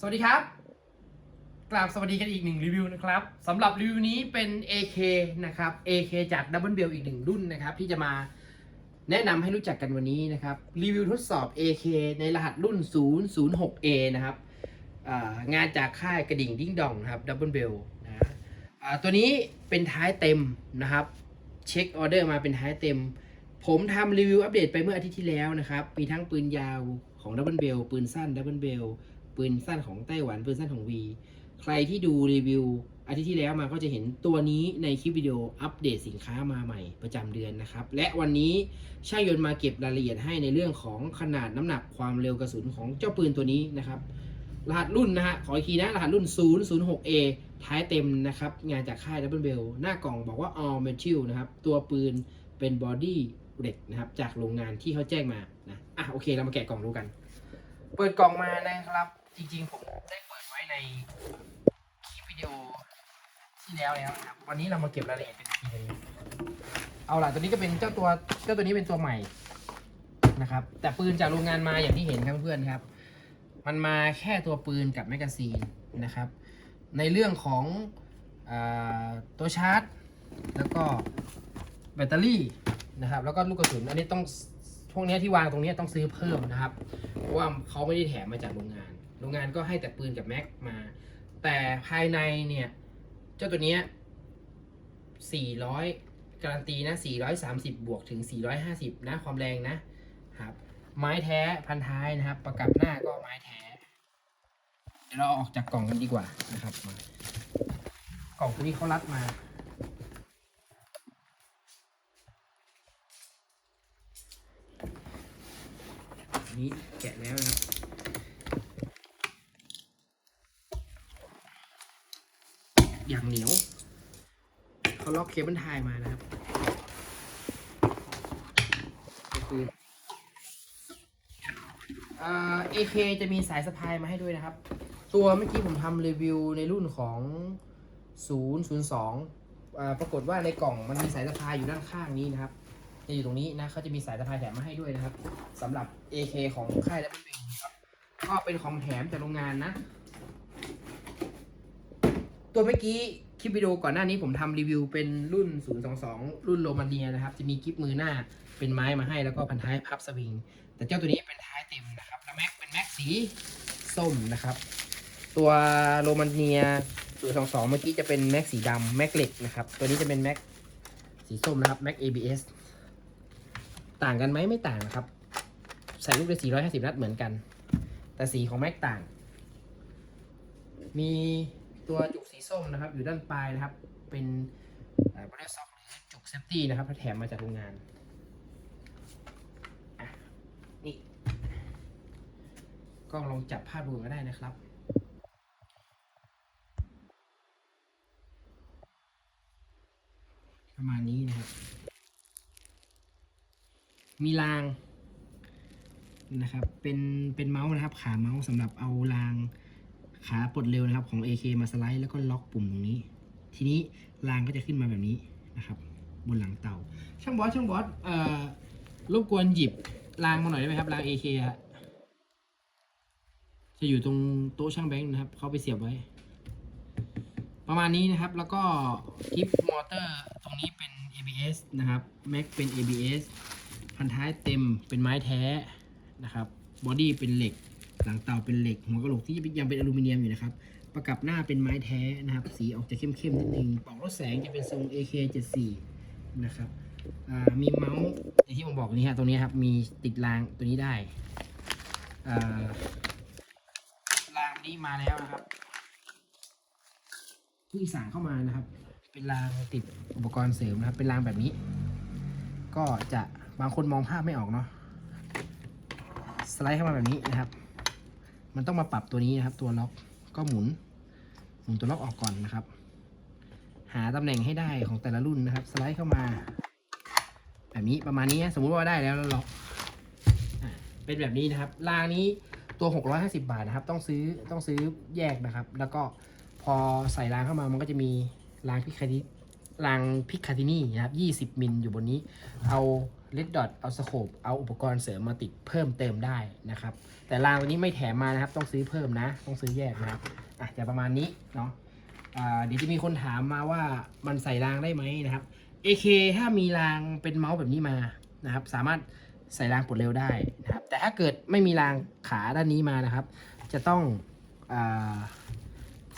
สวัสดีครับ กราบสวัสดีกันอีกหนึ่งรีวิวนะครับสำหรับรีวิวนี้เป็น AK นะครับ AK จาก Double Bell อีกหนึ่งรุ่นนะครับ ที่จะมาแนะนำให้รู้จักกันวันนี้นะครับ รีวิวทดสอบ AK ในรหัสรุ่น 006A นะครับงานจากค่ายกระดิ่งดิ้งดองนะครับ Double Bell นะตัวนี้เป็นท้ายเต็มนะครับ เช็คออเดอร์มาเป็นท้ายเต็ม ผมทำรีวิวอัปเดตไปเมื่ออาทิตย์ที่แล้วนะครับ มีทั้งปืนยาวของ Double Bell ปืนสั้น Double Bell ปืนสั้นของไต้หวันปืนสั้นของ V ใครที่ดูรีวิวอาทิตย์ที่แล้วมาก็จะเห็นตัวนี้ในคลิปวิดีโออัปเดตสินค้ามาใหม่ประจำเดือนนะครับ และวันนี้ช่างยนต์มาเก็บรายละเอียดให้ในเรื่องของขนาดน้ำหนักความเร็วกระสุนของเจ้าปืนตัวนี้นะครับ รหัสรุ่นนะฮะขออีกทีนะ รหัสรุ่น 006A ท้ายเต็มนะครับ งานจากค่าย Double Bell หน้ากล่องบอกว่า all metal นะครับ ตัวปืนเป็นบอดี้เหล็กนะครับ จากโรงงานที่เขาแจ้งมานะอะโอเคเรามาแกะกล่องดูกัน เปิดกล่องมานะครับ จริงๆ ผมได้เปิดไว้ในคลิปวิดีโอที่แล้วแล้วนะครับ วันนี้เรามาเก็บรายละเอียดเป็นอีกทีหนึงเอาล่ะตัวนี้ก็เป็นเจ้าตัวเจ้าตัวนี้เป็นตัวใหม่นะครับ แต่ปืนจากโรงงานมาอย่างที่เห็นครับเพื่อนๆครับ มันมาแค่ตัวปืนกับแมกกาซีนนะครับ ในเรื่องของอตัวชาร์จ แล้วก็แบตเตอรี่นะครับ แล้วก็ลูกกระสุนอันนี้ต้องพวกเนี้ยที่วางตรงเนี้ยต้องซื้อเพิ่มนะครับ เพราะว่าเขาไม่ได้แถมมาจากโรงงาน โรงงานก็ให้แต่ปืนกับแม็กมา แต่ภายในเนี่ย เจ้าตัวเนี้ย400 การันตีนะ 430 บวกถึง 450 นะ ความแรงนะครับ ไม้แท้พันท้ายนะครับ ประกับหน้าก็ไม้แท้ เดี๋ยวเราออกจากกล่องกันดีกว่านะครับมากล่องตัวนี้เขารัดมานนี้แกะแล้วนะครับ อย่างเหนียวเขาล็อกเคเบิลไทยมานะครับก็คือเอ่อ AK จะมีสายสะพายมาให้ด้วยนะครับ ตัวเมื่อกี้ผมทำรีวิวในรุ่นของ 002อ่าปรากฏว่าในกล่องมันมีสายสะพายอยู่ด้านข้างนี้นะครับจะอยู่ตรงนี้นะเขาจะมีสายสะพายแถมมาให้ด้วยนะครับสำหรับ AK ของค่ายและเป็นครับก็เป็นของแถมจากโรงงานนะ ตัวเมื่อกี้คลิปวิดีโอก่อนหน้านี้ผมทำรีวิวเป็นรุ่น 022 รุ่นโรมาเนียนะครับ จะมีกิฟมือหน้าเป็นไม้มาให้แล้วก็พันท้ายพับสวิง แต่เจ้าตัวนี้เป็นท้ายเต็มนะครับ แล้วแม็กเป็นแม็กสีส้มนะครับ ตัวโรมาเนีย 022 เมื่อกี้จะเป็นแม็กสีดำแม็กเหล็กนะครับ ตัวนี้จะเป็นแม็กสีส้มนะครับแม็ก ABS ต่างกันไหมไม่ต่างนะครับ ใส่ลูกได้450 นัดเหมือนกัน แต่สีของแม็กต่าง มี ตัวจุกสีส้มนะครับ อยู่ด้านปลายนะครับ เป็นบริษัทหรือจุกเซฟตี้นะครับแถมมาจากโรงงานนี่กล้องลองจับภาพดูก็ได้นะครับประมาณนี้นะครับ มีรางนะครับ เป็น เป็นเมาส์นะครับ ขาเมาส์สำหรับเอาราง ขาปลดเร็วนะครับของ AK มาสไลด์แล้วก็ล็อกปุ่มตรงนี้ ทีนี้รางก็จะขึ้นมาแบบนี้นะครับ บนหลังเตา ช่างบอสช่างบอสเอ่อรบกวนหยิบรางมาหน่อยได้ไหมครับราง AK อะจะอยู่ตรงโต๊ะช่างแบงค์นะครับเขาไปเสียบไว้ ประมาณนี้นะครับแล้วก็กิฟมอเตอร์ตรงนี้เป็น ABS นะครับแม็กเป็น ABS พันท้ายเต็มเป็นไม้แท้นะครับบอดี้เป็นเหล็ก หลังเตาเป็นเหล็ก หัวกระโหลกที่ยังเป็นอลูมิเนียมอยู่นะครับ ประกับหน้าเป็นไม้แท้นะครับ สีออกจะเข้มๆนิดนึงปลอกรถแสงจะเป็นทรง AK74 นะครับมีเมาส์ที่ผมบอกนี่ฮะตรงนี้ครับ มีติดรางตัวนี้ได้รางนี้มาแล้วนะครับเพิ่งสั่งเข้ามานะครับ เป็นรางติดอุปกรณ์เสริมนะครับ เป็นรางแบบนี้ ก็จะบางคนมองภาพไม่ออกเนาะสไลด์เข้ามาแบบนี้นะครับ มันต้องมาปรับตัวนี้นะครับ ตัวล็อกก็หมุน หมุนตัวล็อกออกก่อนนะครับ หาตำแหน่งให้ได้ของแต่ละรุ่นนะครับ สไลด์เข้ามา แบบนี้ประมาณนี้สมมุติว่าได้แล้วแล้วล็อกเป็นแบบนี้นะครับรางนี้ตัว 650 บาทนะครับ ต้องซื้อต้องซื้อแยกนะครับ แล้วก็พอใส่รางเข้ามามันก็จะมีรางพิคาทิรางพิคาทินี่นะครับ 20 มิลอยู่บนนี้ เอา เลดดอทเอาสโคปเอาอุปกรณ์เสริมมาติดเพิ่มเติมได้นะครับ แต่รางตัวนี้ไม่แถมมานะครับ ต้องซื้อเพิ่มนะ ต้องซื้อแยกนะครับอะจะประมาณนี้เนาะอ่าเดี๋ยวจะมีคนถามมาว่ามันใส่รางได้ไหมนะครับ AK ถ้ามีรางเป็นเมาส์แบบนี้มานะครับ สามารถใส่รางปลดเร็วได้นะครับ แต่ถ้าเกิดไม่มีรางขาด้านนี้มานะครับ จะต้องอา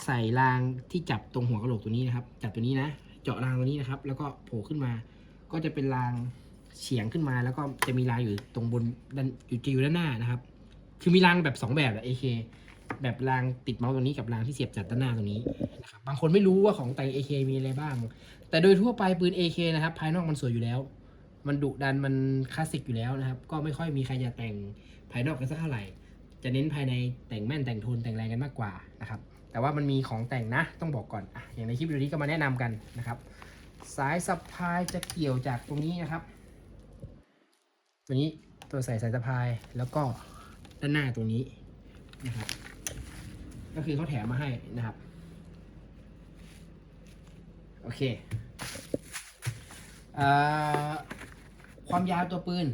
ใส่รางที่จับตรงหัวกระโหลกตัวนี้นะครับ จับตัวนี้นะ เจาะรางตัวนี้นะครับ แล้วก็โผล่ขึ้นมา ก็จะเป็นราง เฉียงขึ้นมาแล้วก็จะมีรางอยู่ตรงบนด้านอยู่จะอยู่ด้านหน้านะครับ คือมีรางแบบสองแบบแหละ AK แบบรางติดเมาส์ตรงนี้กับรางที่เสียบจัดด้านหน้าตรงนี้นะครับบางคนไม่รู้ว่าของแต่ง AK มีอะไรบ้าง แต่โดยทั่วไปปืน AK นะครับ ภายนอกมันสวยอยู่แล้ว มันดุดันมันคลาสสิกอยู่แล้วนะครับ ก็ไม่ค่อยมีใครจะแต่งภายนอกกันสักเท่าไหร่ จะเน้นภายในแต่งแม่นแต่งโทนแต่งแรงกันมากกว่านะครับ แต่ว่ามันมีของแต่งนะต้องบอกก่อนออย่างในคลิปวิดีโอนี้ก็มาแนะนำกันนะครับ สายสะพายจะเกี่ยวจากตรงนี้นะครับ ตัวนี้ตัวใส่สายสะพายแล้วก็ด้านหน้าตรงนี้นะครับ ก็คือเขาแถมมาให้นะครับ โอเคเอ่อความยาวตัวปืน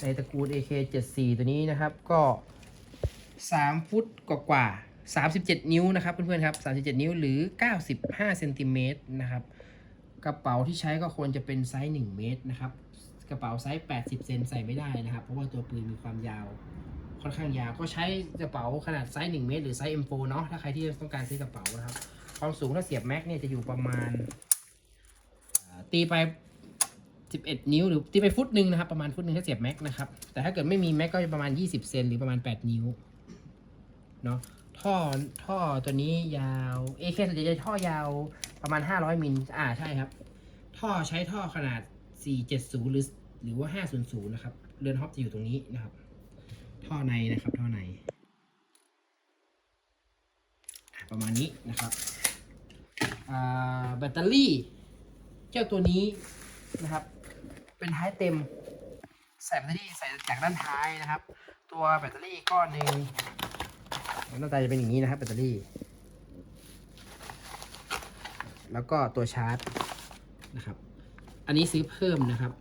ในตระกูล AK74 ตัวนี้นะครับก็3ฟุตกว่าๆ37 นิ้วนะครับเพื่อนๆครับ 37 นิ้วหรือ 95เซนติเมตรนะครับ กระเป๋าที่ใช้ก็ควรจะเป็นไซส์1เมตรนะครับ กระเป๋าไซส์ 80 เซนใส่ไม่ได้นะครับ เพราะว่าตัวปืนมีความยาว ค่อนข้างยาว ก็ใช้กระเป๋าขนาดไซส์1เมตรหรือไซส์ M4 เนาะ ถ้าใครที่ต้องการซื้อกระเป๋านะครับ ความสูงถ้าเสียบแม็กเนี่ยจะอยู่ประมาณตีไป 11 นิ้วหรือตีไปฟุตหนึ่งนะครับ ประมาณฟุตหนึ่งถ้าเสียบแม็กนะครับ แต่ถ้าเกิดไม่มีแม็กก็จะประมาณ 20 เซนหรือประมาณ 8 นิ้ว เนาะ ท่อ ท่อตัวนี้ยาว เอเคส่วนใหญ่จะท่อยาว ประมาณ 500 มิล อ่า ใช่ครับ ท่อใช้ท่อขนาด 470 หรือ หรือว่า 500 นะครับ เรือนฮอปจะอยู่ตรงนี้นะครับ ท่อในนะครับ ท่อในอะประมาณนี้นะครับอ่าแบตเตอรี่ เจ้าตัวนี้นะครับ เป็นท้ายเต็ม ใส่แบตเตอรี่ใส่จากด้านท้ายนะครับ ตัวแบตเตอรี่ก้อนหนึ่งหน้าตาจะเป็นอย่างนี้นะครับแบตเตอรี่ แล้วก็ตัวชาร์จนะครับ อันนี้ซื้อเพิ่มนะครับ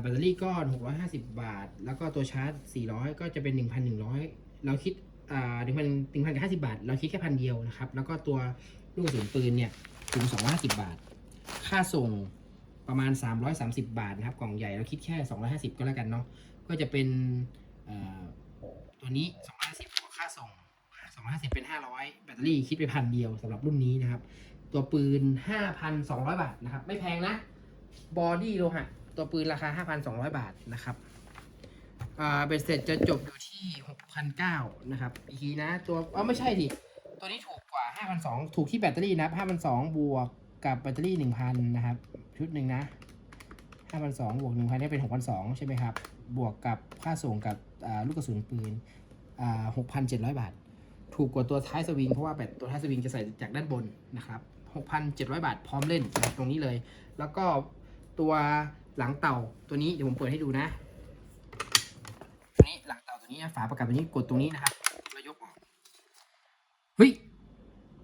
แบตเตอรี่ก้อน 650 บาท แล้วก็ตัวชาร์จ 400 ก็จะเป็น 1,100 เราคิดอ่า1,000 1,050บาท เราคิดแค่พันเดียวนะครับ แล้วก็ตัวลูกกระสุนปืนเนี่ยถึง250บาท ค่าส่งประมาณ330บาทนะครับ กล่องใหญ่เราคิดแค่250ก็แล้วกันเนาะ ก็จะเป็นเอ่อตัวนี้250บค่าส่ง250เป็น500แบตเตอรี่คิดไปพันเดียวสำหรับรุ่นนี้นะครับ ตัวปืน 5,200 บาทนะครับ ไม่แพงนะ บอดี้โลหะ ตัวปืนราคา 5,200 บาทนะครับอ่าเบ็ดเสร็จจะจบอยู่ที่ 6,900นะครับ อีกทีนะ ตัวอ๋อไม่ใช่ดิ ตัวนี้ถูกกว่า 5,200 ถูกที่แบตเตอรี่นะครับ5,200 บวกกับแบตเตอรี่ 1,000 นะครับ ชุดหนึ่งนะ5,200 บวก 1,000ได้เป็น 6,200 ใช่ไหมครับ บวกกับค่าส่งกับลูกกระสุนปืนอ่า6,700 บาท ถูกกว่าตัวท้ายสวิงเพราะว่าแบตตัวท้ายสวิงจะใส่จากด้านบนนะครับ 6,700 บาทพร้อมเล่นตรงนี้เลย แล้วก็ตัวหลังเต่าตัวนี้เดี๋ยวผมเปิดให้ดูนะตัวนี้หลังเต่าตัวนี้ฝาประกับตัวนี้กดตรงนี้นะครับแล้วยกออกเฮ้ย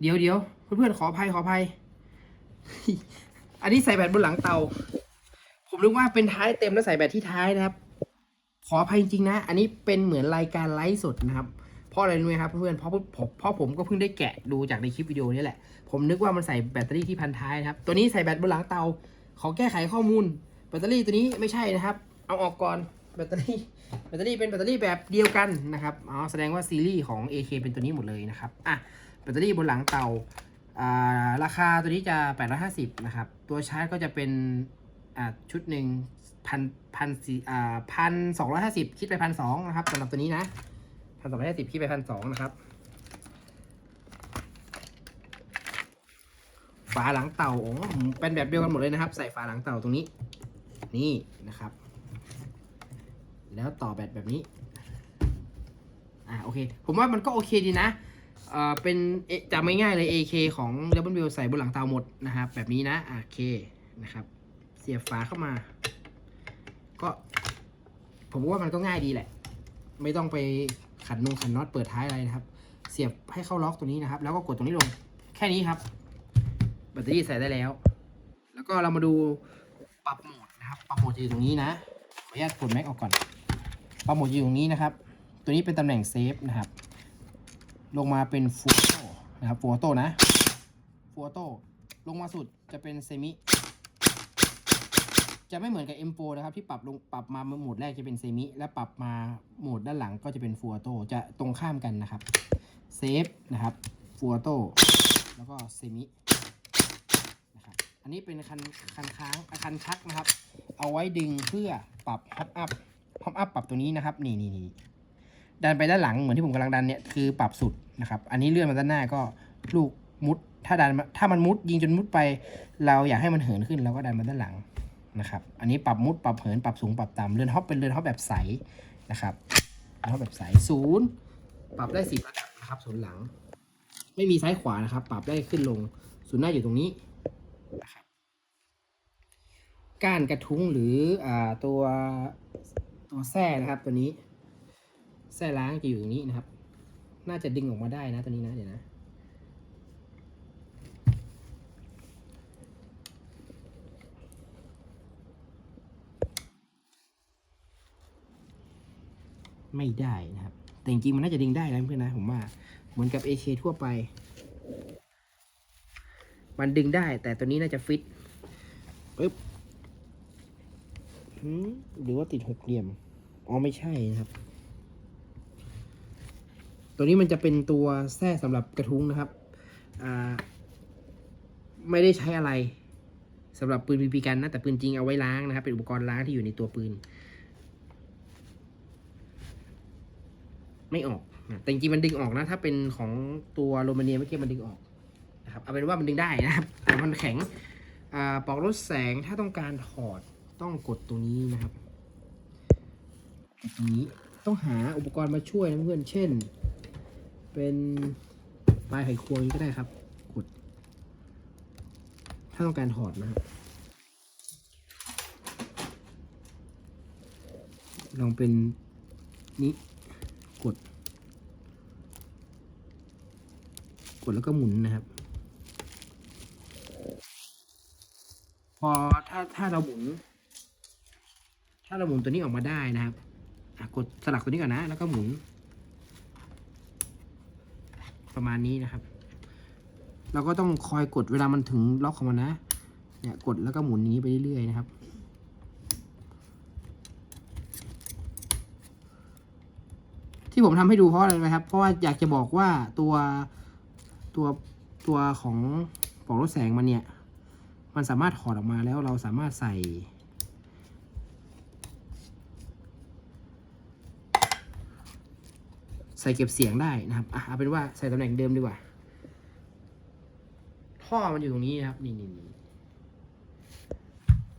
เดี๋ยวเดี๋ยวเพื่อนๆขออภัยขออภัย อันนี้ใส่แบตบนหลังเตาผมนึกว่าเป็นท้ายเต็มแล้วใส่แบตที่ท้ายนะครับ ขออภัยจริงๆนะ อันนี้เป็นเหมือนรายการไลฟ์สดนะครับ เพราะอะไรรู้ไหมครับเพื่อนๆเพราะผมเพราะผมก็เพิ่งได้แกะดูจากในคลิปวิดีโอนี้แหละ ผมนึกว่ามันใส่แบตเตอรี่ที่พันท้ายนะครับ ตัวนี้ใส่แบตบนหลังเตาขอแก้ไขข้อมูล แบตเตอรี่ตัวนี้ไม่ใช่นะครับ เอาออกก่อนแบตเตอรี่ แบตเตอรี่เป็นแบตเตอรี่แบบเดียวกันนะครับอ๋อแสดงว่าซีรีส์ของ AK เป็นตัวนี้หมดเลยนะครับอะแบตเตอรี่บนหลังเตาอ่าราคาตัวนี้จะ 850 นะครับ ตัวชาร์จก็จะเป็นอ่าชุดหนึ่งพันพันสี่อ่าพันสองร้อยห้าสิบคิดไปพันสองนะครับสำหรับตัวนี้นะ พันสองร้อยห้าสิบคิดไปพันสองนะครับ ฝาหลังเต่าโอ้เป็นแบบเดียวกันหมดเลยนะครับ ใส่ฝาหลังเต่าตรงนี้ นี่นะครับ แล้วต่อแบตแบบนี้ อ่าโอเค ผมว่ามันก็โอเคดีนะเอ่อเป็นเอ๊ะจำไม่ง่ายเลย AK ของ w ใส่บนหลังเตาหมดนะครับ แบบนี้นะอะโอเคนะครับ เสียบฝาเข้ามา ก็ ผมว่ามันก็ง่ายดีแหละ ไม่ต้องไป ขันนงขันน็อตเปิดท้ายอะไรนะครับ เสียบให้เข้าล็อกตัวนี้นะครับ แล้วก็กดตรงนี้ลง แค่นี้ครับ แบตเตอรี่ใส่ได้แล้ว แล้วก็เรามาดูปรับโหมดนะครับ ปรับโหมดจะอยู่ตรงนี้นะ ขออนุญาตกดแม็กออกก่อน ปรับโหมดอยู่ตรงนี้นะครับ ตัวนี้เป็นตำแหน่งเซฟนะครับ ลงมาเป็นฟูโตนะครับฟูโตนะฟูโตลงมาสุดจะเป็นเซมิ จะไม่เหมือนกับ M4 นะครับที่ปรับลงปรับมาโหมดแรกจะเป็นเซมิและปรับมาโหมดด้านหลังก็จะเป็นฟูโตจะตรงข้ามกันนะครับเซฟนะครับฟูโตแล้วก็เซมินะครับอันนี้เป็นคันคันค้างอะคันชักนะครับ เอาไว้ดึงเพื่อปรับฮอปอัพฮอปอัพปรับตัวนี้นะครับนี่นี่นี่ดันไปด้านหลังเหมือนที่ผมกำลังดันเนี่ยคือปรับสุดนะครับ อันนี้เลื่อนมาด้านหน้าก็ลูกมุดถ้าดันถ้ามันมุดยิงจนมุดไป เราอยากให้มันเหินขึ้นเราก็ดันมาด้านหลัง นะครับ อันนี้ปรับมุดปรับเหินปรับสูงปรับต่ำเรือนฮอปเป็นเรือนฮอปแบบใสนะครับเรือนฮอปแบบใสศูนย์ปรับได้สิบระดับนะครับศูนย์หลัง ไม่มีซ้ายขวานะครับ ปรับได้ขึ้นลงศูนย์หน้าอยู่ตรงนี้นะครับก้านกระทุ้งหรืออ่าตัวตัวแส้นะครับ ตัวนี้แส้ล้างจะอยู่ตรงนี้นะครับ น่าจะดึงออกมาได้นะตัวนี้นะเดี๋ยวนะ ไม่ได้นะครับ แต่จริงๆมันน่าจะดึงได้นะเพื่อนนะผมว่าเหมือนกับ AK ทั่วไป มันดึงได้ แต่ตัวนี้น่าจะฟิตปึ๊บหรือว่าติดหกเหลี่ยมอ๋อไม่ใช่นะครับ ตัวนี้มันจะเป็นตัวแส้สำหรับกระทุ้งนะครับไม่ได้ใช้อะไรสำหรับปืนบีบีกันนะแต่ปืนจริงเอาไว้ล้างนะครับ เป็นอุปกรณ์ล้างที่อยู่ในตัวปืน ไม่ออก แต่จริงๆมันดึงออกนะ ถ้าเป็นของตัวโรมาเนียเมื่อกี้มันดึงออกนะครับเอาเป็นว่ามันดึงได้นะครับแต่มันแข็งอปลอกลดแสงถ้าต้องการถอดต้องกดตรงนี้นะครับตรงนี้ต้องหาอุปกรณ์มาช่วยนะเพื่อนเช่น เป็นปลายไขควงนี้ก็ได้ครับกดถ้าต้องการถอดนะครับลองเป็นนี้ กด กดแล้วก็หมุนนะครับ พอถ้าถ้าเราหมุน ถ้าเราหมุนตัวนี้ออกมาได้นะครับกดสลักตัวนี้ก่อนนะ แล้วก็หมุน ประมาณนี้นะครับ เราก็ต้องคอยกดเวลามันถึงล็อกของมันนะ เนี่ยกดแล้วก็หมุนนี้ไปเรื่อยๆนะครับ ที่ผมทำให้ดูเพราะอะไรนะครับ เพราะว่าอยากจะบอกว่าตัวตัวตัวของปลอกลดแสงมันเนี่ย มันสามารถถอดออกมาแล้วเราสามารถใส่ ใส่เก็บเสียงได้นะครับอะเอาเป็นว่าใส่ตำแหน่งเดิมดีกว่า ท่อมันอยู่ตรงนี้นะครับ นี่นี่นี่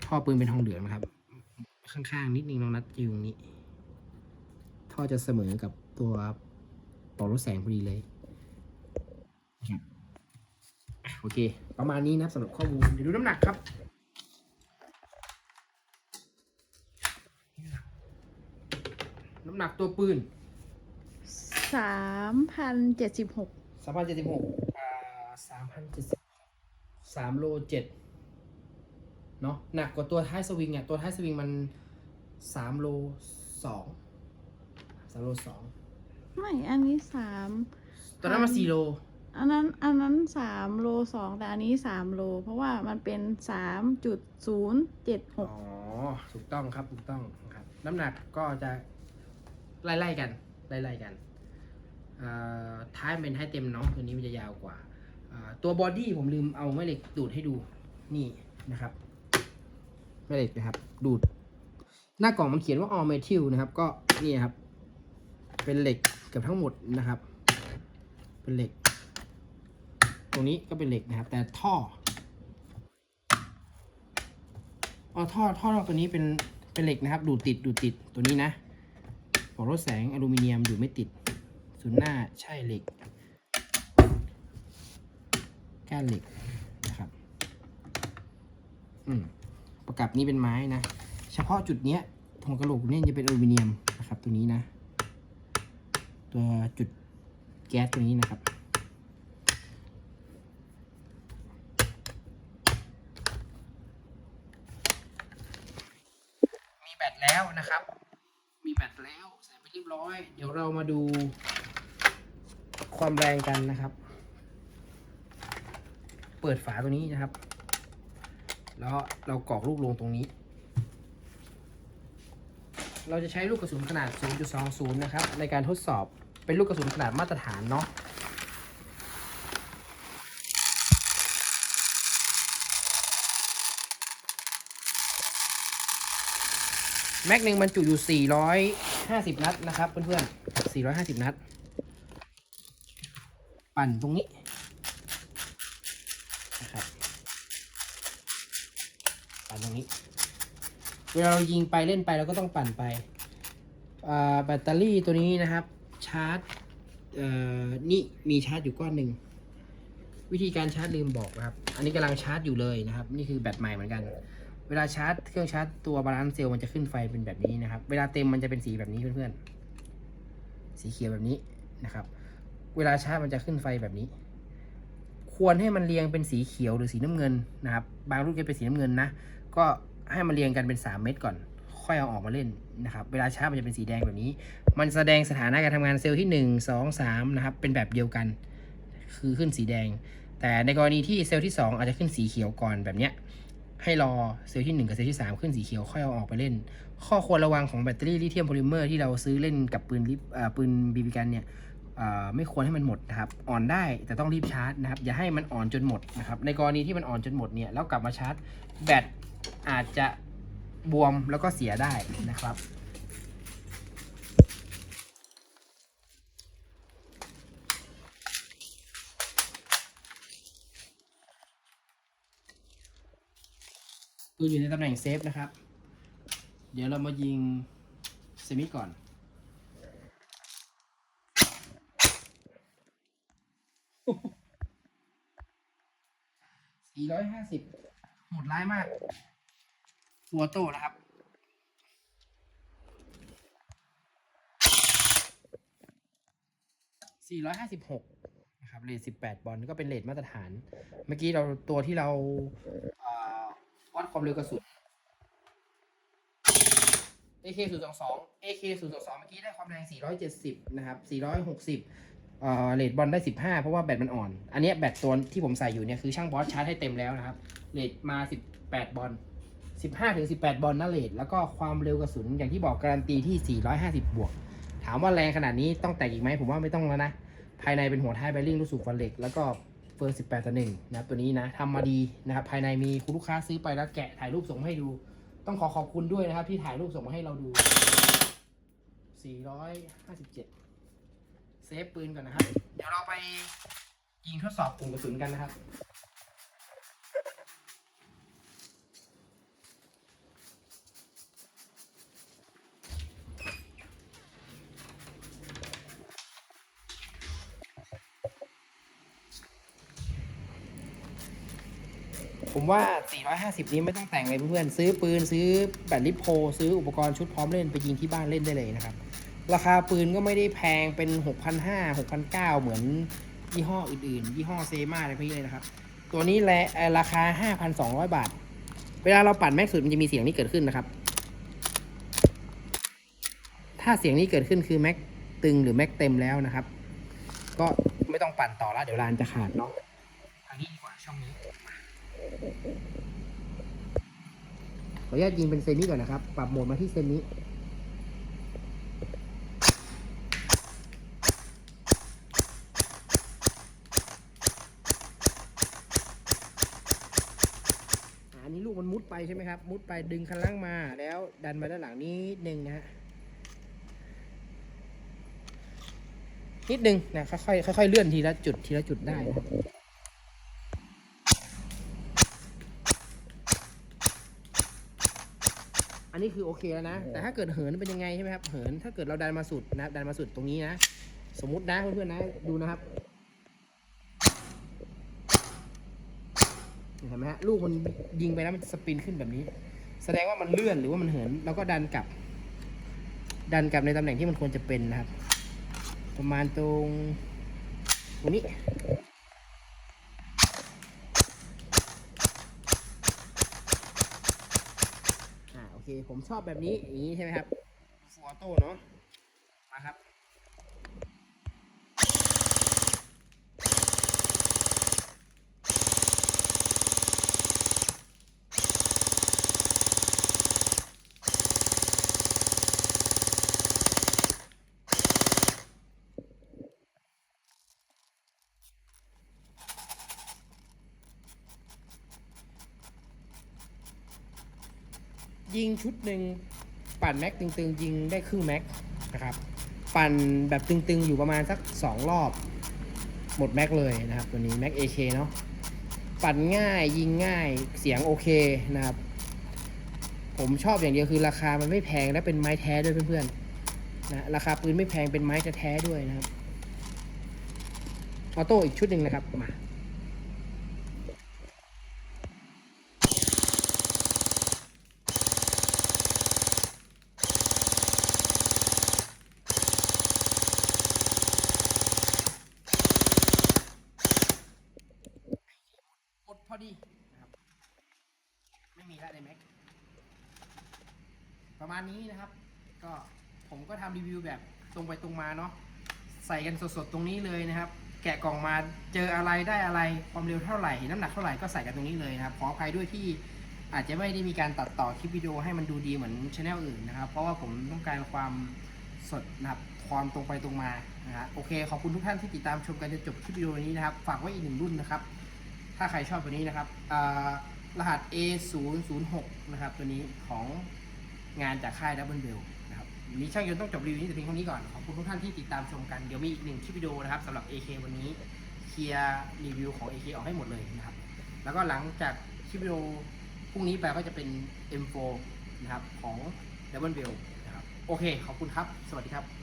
ท่อปืนเป็นทองเหลืองนะครับ ข้างๆนิดนึงน้องนัดอยู่ตรงนี้ ท่อจะเสมอกับ ตัวปลอกลดแสงพอดีเลยนะครับอะโอเค ประมาณนี้นะครับสำหรับข้อมูลเดี๋ยวดูน้ำหนักครับน้ำหนักตัวปืน สามพันเจ็ดสิบหกสามพันเจ็ดสิบหกอ่าสามพันเจ็ดสิบสามโลเจ็ดเนาะหนักกว่าตัวท้ายสวิงอะตัวท้ายสวิงมันสามโลสองสามโลสอง ไม่อันนี้สามตอนนั้นมาสี่โล อันนั้นอันนั้นสามโลสองแต่อันนี้สามโล เพราะว่ามันเป็นสามจุดศูนย์เจ็ดหอ๋อกถูกต้องครับถูกต้องครับ น้ำหนักก็จะไล่ๆกันไล่ๆกันอ่าท้ายเป็นท้ายเต็มเนาะตัวนี้มันจะยาวกว่าอ่าตัวบอดี้ผมลืมเอาแม่เหล็กดูดให้ดูนี่นะครับแม่เหล็กนะครับ ดูด หน้ากล่องมันเขียนว่า all metal นะครับ ก็นี่ครับ เป็นเหล็กเกือบทั้งหมดนะครับ เป็นเหล็ก ตรงนี้ก็เป็นเหล็กนะครับ แต่ท่ออ๋อท่อท่อนอกตัวนี้เป็นเป็นเหล็กนะครับ ดูดติดดูดติดตัวนี้นะปอกลดแสงอลูมิเนียมอยู่ไม่ติดศูนย์หน้าใช่เหล็กก้านเหล็กนะครับอืมประกับนี้เป็นไม้นะ เฉพาะจุดเนี้ยหัวกระโหลกเนี่ยจะเป็นอลูมิเนียมนะครับตัวนี้นะัวจุดแก๊สตัวนี้นะครับ มีแบตแล้วนะครับ มีแบตแล้วเสร็จไปเรียบร้อย เดี๋ยวเรามาดูความแรงกันนะครับ เปิดฝาตัวนี้นะครับ แล้วเรากรอกลูกลงตรงนี้ เราจะใช้ลูกกระสุนขนาด 0.20 นะครับ ในการทดสอบ เป็นลูกกระสุนขนาดมาตรฐานเนาะแม็กหนึ่งบรรจุอยู่ 450 นัดนะครับ เพื่อนๆ 450 นัด ปั่นตรงนี้นะครับปั่นตรงนี้ เวลาเรายิงไปเล่นไปเราก็ต้องปั่นไปแบตเตอรี่ตัวนี้นะครับ ชาร์จเอ่อนี่มีชาร์จอยู่ก้อนหนึ่งวิธีการชาร์จลืมบอกนะครับ อันนี้กำลังชาร์จอยู่เลยนะครับ นี่คือแบตใหม่เหมือนกัน เวลาชาร์จเครื่องชาร์จตัวบาลานซ์เซลล์มันจะขึ้นไฟเป็นแบบนี้นะครับ เวลาเต็มมันจะเป็นสีแบบนี้เพื่อนๆ สีเขียวแบบนี้นะครับ เวลาชาร์จมันจะขึ้นไฟแบบนี้ ควรให้มันเรียงเป็นสีเขียวหรือสีน้ำเงินนะครับ บางรุ่นจะเป็นสีน้ำเงินนะ ก็ให้มันเรียงกันเป็น 3 เม็ดก่อน ค่อยเอาออกมาเล่นนะครับ เวลาชาร์จมันจะเป็นสีแดงแบบนี้ มันแสดงสถานะการทำงานเซลล์ที่ 1 2 3 นะครับ เป็นแบบเดียวกัน คือขึ้นสีแดง แต่ในกรณีที่เซลล์ที่ 2 อาจจะขึ้นสีเขียวก่อนแบบเนี้ย ให้รอเซลล์ที่ 1 กับเซลล์ที่ 3 ขึ้นสีเขียวค่อยเอาออกไปเล่น ข้อควรระวังของแบตเตอรี่ลิเธียมโพลิเมอร์ที่เราซื้อเล่นกับปืนลิปปืนบีบีกันเนี่ยไม่ควรให้มันหมดนะครับ อ่อนได้แต่ต้องรีบชาร์จนะครับ อย่าให้มันอ่อนจนหมดนะครับ ในกรณีที่มันอ่อนจนหมดเนี่ย แล้วกลับมาชาร์จแบตอาจจะ บวมแล้วก็เสียได้นะครับปืนอยู่ในตำแหน่งเซฟนะครับ เดี๋ยวเรามายิงเซมิก่อน450โหดร้ายมาก ฟัวโต้นะครับ 456 นะครับ เลท18 บอลก็เป็นเลทมาตรฐาน เมื่อกี้เราตัวที่เราวัดความเร็วกระสุน AK 0 2 2 AK 0 2 2เมื่อกี้ได้ความแรง 470 นะครับ 460อ่าเลทบอลได้ 15 เพราะว่าแบตมันอ่อน อันนี้แบตตัวที่ผมใส่อยู่เนี่ยคือช่างบอสชาร์จให้เต็มแล้วนะครับเลทมา 18 บอล 15ถึง18 บอลนะเลทแล้วก็ความเร็วกระสุนอย่างที่บอกการันตีที่ 450 บวก ถามว่าแรงขนาดนี้ต้องแตกอีกไหมผมว่าไม่ต้องแล้วนะ ภายในเป็นหัวท้ายแบริ่งลูกสูบฟันเหล็ก แล้วก็เฟิร์น18ต่อ1นะครับตัวนี้นะทำมาดีนะครับภายในมีคุณลูกค้าซื้อไปแล้วแกะถ่ายรูปส่งมาให้ดู ต้องขอขอบคุณด้วยนะครับที่ถ่ายรูปส่งมาให้เราดู 457 เซฟปืนก่อนนะครับ เดี๋ยวเราไปยิงทดสอบกลุ่มกระสุนกันนะครับ ว่า 450 นี้ไม่ต้องแต่งเลยเพื่อนๆซื้อปืนซื้อแบตลิปโพซื้ออุปกรณ์ชุดพร้อมเล่นไปยิงที่บ้านเล่นได้เลยนะครับ ราคาปืนก็ไม่ได้แพงเป็น 6,500 6,900 เหมือนยี่ห้ออื่นๆ ยี่ห้อเซมาอะไรพวกนี้เลยนะครับ ตัวนี้แหละราคา 5,200 บาท เวลาเราปั่นแม็กสุดมันจะมีเสียงนี้เกิดขึ้นนะครับ ถ้าเสียงนี้เกิดขึ้นคือแม็กตึงหรือแม็กเต็มแล้วนะครับ ก็ไม่ต้องปั่นต่อแล้วเดี๋ยวลานจะขาดเนาะทางนี้ดีกว่าช่องนี้ ขออนุญาตยิงเป็นเซมิก่อนนะครับ ปรับโหมดมาที่เซมิสอันนี้ลูกมันมุดไปใช่ไหมครับ มุดไปดึงคันล่างมาแล้วดันมาด้านหลังนี้นิดนึงนะฮะนิดนึงนะค่อยๆค่อยๆเลื่อนทีละจุดทีละจุดได้นะ ครับอันนี้คือโอเคแล้วนะ แต่ถ้าเกิดเหินเป็นยังไงใช่ไหมครับ เหินถ้าเกิดเราดันมาสุดนะดันมาสุดตรงนี้นะ สมมุตินะเพื่อนๆนะ ดูนะครับ เห็นไหมฮะ ลูกมันยิงไปแล้วมันสปินขึ้นแบบนี้ แสดงว่ามันเลื่อนหรือว่ามันเหิน แล้วก็ดันกลับ ดันกลับในตำแหน่งที่มันควรจะเป็นนะครับ ประมาณตรงตรงนี้ อ่าโอเค ผมชอบแบบนี้อย่างนี้ใช่ไหมครับฟูออโต้เนาะไปมาครับ ยิงชุดหนึ่งปั่นแม็กตึงๆ ยิงได้ครึ่งแม็กนะครับ ปั่นแบบตึงๆ อยู่ประมาณสัก 2 รอบ หมดแม็กเลยนะครับตัวนี้แม็ก AK เนาะปั่นง่ายยิงง่ายเสียงโอเคนะครับ ผมชอบอย่างเดียวคือราคามันไม่แพงและเป็นไม้แท้ด้วยเพื่อนๆนะราคาปืนไม่แพงเป็นไม้แท้ๆด้วยนะครับออโต้อีกชุดหนึ่งนะครับมา หมดพอดีนะครับ ไม่มีละในแม็ก ประมาณนี้นะครับ ก็ผมก็ทำรีวิวแบบ ตรงไปตรงมาเนาะใส่กันสดๆตรงนี้เลยนะครับ แกะกล่องมาเจออะไรได้อะไรความเร็วเท่าไหร่น้ำหนักเท่าไหร่ก็ใส่กันตรงนี้เลยนะครับขออภัยด้วยที่อาจจะไม่ได้มีการตัดต่อคลิปวิดีโอให้มันดูดีเหมือนช anel อื่นนะครับ เพราะว่าผมต้องการความสดนะครับความตรงไปตรงมานะฮะโอเคขอบคุณทุกท่านที่ติดตามชมกันจนจบคลิปวิดีโอนี้นะครับ ฝากไว้อีกหนึ่งรุ่นนะครับ ถ้าใครชอบตัวนี้นะครับอ่ารหัส A006 นะครับตัวนี้ของงานจากค่ายดับเบิลเบล วันนี้ช่างยนต์ต้องจบรีวิวนี้แต่เพียงเท่านี้ก่อน ขอบคุณทุกท่านที่ติดตามชมกัน เดี๋ยวมีอีกหนึ่งคลิปวิดีโอนะครับสำหรับ AK วันนี้เคลียร์รีวิวของ AK ออกให้หมดเลยนะครับ แล้วก็หลังจากคลิปวิดีโอพรุ่งนี้ไปก็จะเป็น M4 นะครับของดับเบิลเบลนะครับ โอเค ขอบคุณครับ สวัสดีครับ